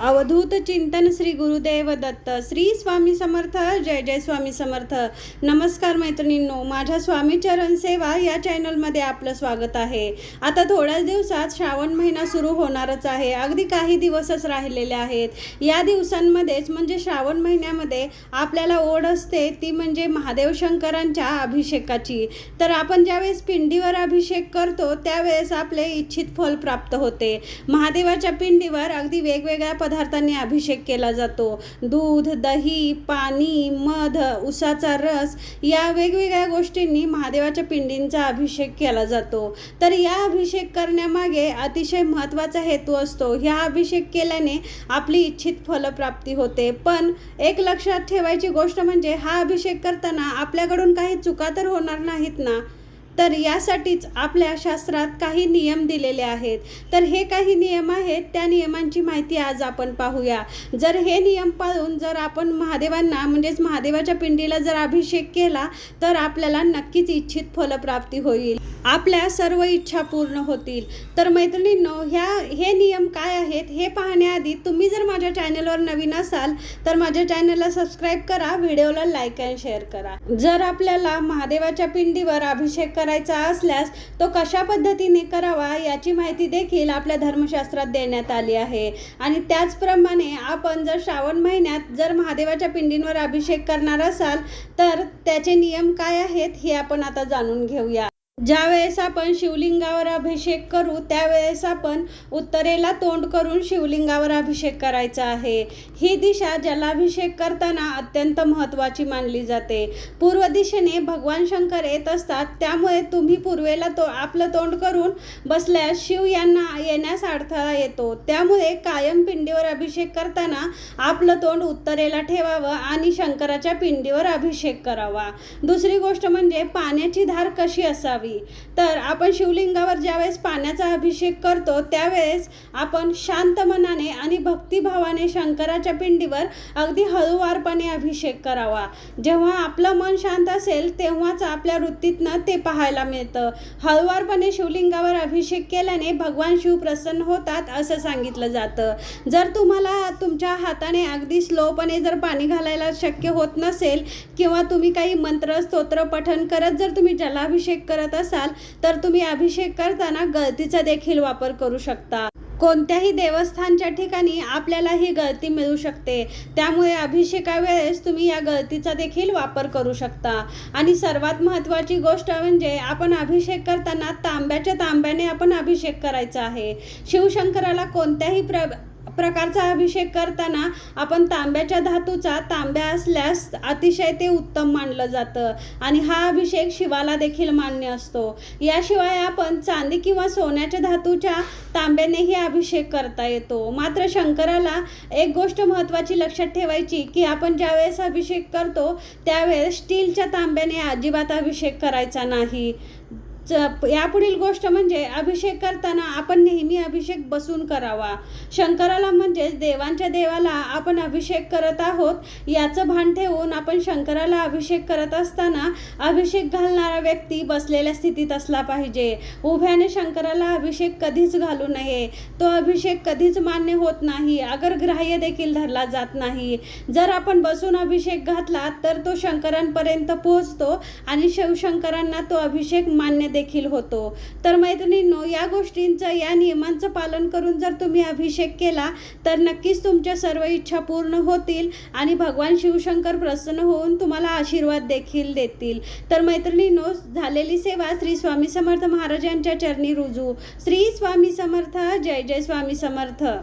अवधूत चिंतन श्री गुरुदेव दत्त. श्री स्वामी समर्थ जय जय स्वामी समर्थ. नमस्कार मैत्रिणींनो माझ्या स्वामी चरण सेवा या चॅनलमध्ये आपलं स्वागत आहे. आता थोड्याच दिवसात श्रावण महिना सुरू होणारच आहे. अगदी काही दिवसच राहिलेले आहेत. या दिवसांमध्येच म्हणजे श्रावण महिन्यामध्ये आपल्याला ओढ असते ती म्हणजे महादेव शंकरांच्या अभिषेकाची. तर आपण ज्यावेळेस पिंडीवर अभिषेक करतो त्यावेळेस आपले इच्छित फल प्राप्त होते. महादेवाच्या पिंडीवर अगदी वेगवेगळ्या पदार्थांनी अभिषेक केला जातो. दूध दही पाणी मध उसाचा रस या वेगवेगळ्या गोष्टींनी महादेवाच्या पिंडींचा अभिषेक केला जातो. तर या अभिषेक करण्यामागे अतिशय महत्त्वाचा हेतू असतो. ह्या अभिषेक केल्याने आपली इच्छित फलप्राप्ती होते. पण एक लक्षात ठेवायची गोष्ट म्हणजे हा अभिषेक करताना आपल्याकडून काही चुका तर होणार नाहीत ना? तर यासाठीच आपल्या शास्त्रात काही नियम दिलेले आहेत. तर हे काही नियम आहेत त्या नियमांची माहिती आज आपण पाहूया. जर हे नियम पाळून जर आपण महादेवांना म्हणजेच महादेवाच्या पिंडीला जर अभिषेक केला तर आपल्याला नक्कीच इच्छित फलप्राप्ती होईल. आपल्या सर्व इच्छा पूर्ण होतील. तर मैत्रिणींनो ह्या हे नियम काय आहेत हे पाहण्याआधी तुम्ही जर माझ्या चॅनलवर नवीन असाल तर माझ्या चॅनलला सबस्क्राईब करा व्हिडिओला लाईक अँड शेअर करा. जर आपल्याला महादेवाच्या पिंडीवर अभिषेक करायचा असल्यास तो कशा पद्धतीने करावा याची माहिती देखील आपल्या धर्मशास्त्रात देण्यात आली आहे. आणि त्याचप्रमाणे आपण जर श्रावण महिन्यात जर महादेवाच्या पिंडींवर अभिषेक करणार असाल तर त्याचे नियम काय आहेत हे आपण आता जाणून घेऊया. ज्यावेळेस आपण शिवलिंगावर अभिषेक करू त्यावेळेस आपण उत्तरेला तोंड करून शिवलिंगावर अभिषेक करायचा आहे. ही दिशा जलाभिषेक करताना अत्यंत महत्त्वाची मानली जाते. पूर्व दिशेने भगवान शंकर येत असतात त्यामुळे तुम्ही पूर्वेला तो आपलं तोंड करून बसल्यास शिव यांना येण्यास अडथळा येतो. त्यामुळे कायम पिंडीवर अभिषेक करताना आपलं तोंड उत्तरेला ठेवावं आणि शंकराच्या पिंडीवर अभिषेक करावा. दुसरी गोष्ट म्हणजे पाण्याची धार कशी असावी? तर आपण शिवलिंगावर ज्यावेळेस पाण्याचा अभिषेक करतो त्यावेळेस आपण शांत मनाने आणि भक्तिभावाने शंकराच्या पिंडीवर अगदी हळूवारपणे अभिषेक करावा. जेव्हा आपलं मन शांत असेल तेव्हाच आपल्या वृत्तीतनं ते पाहायला मिळतं. हळूवारपणे शिवलिंगावर अभिषेक केल्याने भगवान शिव प्रसन्न होतात असं सांगितलं जातं. जर तुम्हाला तुमच्या हाताने अगदी स्लोपणे जर पाणी घालायला शक्य होत नसेल किंवा तुम्ही काही मंत्र स्तोत्र पठण करत जर तुम्ही जलाभिषेक करत असाल तर तुम्ही अभिषेक करताना गळतीचा देखील वापर करू शकता. कोणत्याही देवस्थानच्या ठिकाणी आपल्याला ही गळती मिळू शकते. त्यामुळे अभिषेकावेळेस तुम्ही या गळतीचा देखील वापर करू शकता. आणि सर्वात महत्त्वाची गोष्ट म्हणजे आपण अभिषेक करताना तांब्याच्या तांब्याने आपण अभिषेक करायचा आहे. शिवशंकराला कोणत्याही प्र प्रकारचा अभिषेक करताना आपण तांब्याच्या धातूचा तांब्या असल्यास अतिशय ते उत्तम मानलं जातं. आणि हा अभिषेक शिवाला देखील मान्य असतो. याशिवाय आपण चांदी किंवा सोन्याच्या धातूच्या तांब्यानेही अभिषेक करता येतो. मात्र शंकराला एक गोष्ट महत्त्वाची लक्षात ठेवायची की आपण ज्यावेळेस अभिषेक करतो त्यावेळेस स्टीलच्या तांब्याने अजिबात अभिषेक करायचा नाही. च- यापुढील गोष्ट म्हणजे अभिषेक करताना आपण नेहमी अभिषेक बसून करावा. शंकराला म्हणजेच देवांच्या देवाला आपण अभिषेक करत आहोत याचं भान ठेवून आपण शंकराला अभिषेक करत असताना अभिषेक घालणारा व्यक्ती बसलेल्या स्थितीत असला पाहिजे. उभ्याने शंकराला अभिषेक कधीच घालू नये. तो अभिषेक कधीच मान्य होत नाही अगर ग्राह्य देखील धरला जात नाही. जर आपण बसून अभिषेक घातला तर तो शंकरांपर्यंत पोहोचतो आणि शिवशंकरांना तो अभिषेक मान्य देखील होतो. तर मैत्रिणींनो या गोष्टींचं या नियमांचं पालन करून जर तुम्ही अभिषेक केला तर नक्कीच तुमच्या सर्व इच्छा पूर्ण होतील आणि भगवान शिवशंकर प्रसन्न होऊन तुम्हाला आशीर्वाद देखील देतील. तर मैत्रिणींनो झालेली सेवा श्री स्वामी समर्थ महाराजांच्या चरणी रुजू. श्री स्वामी समर्थ जय जय स्वामी समर्थ.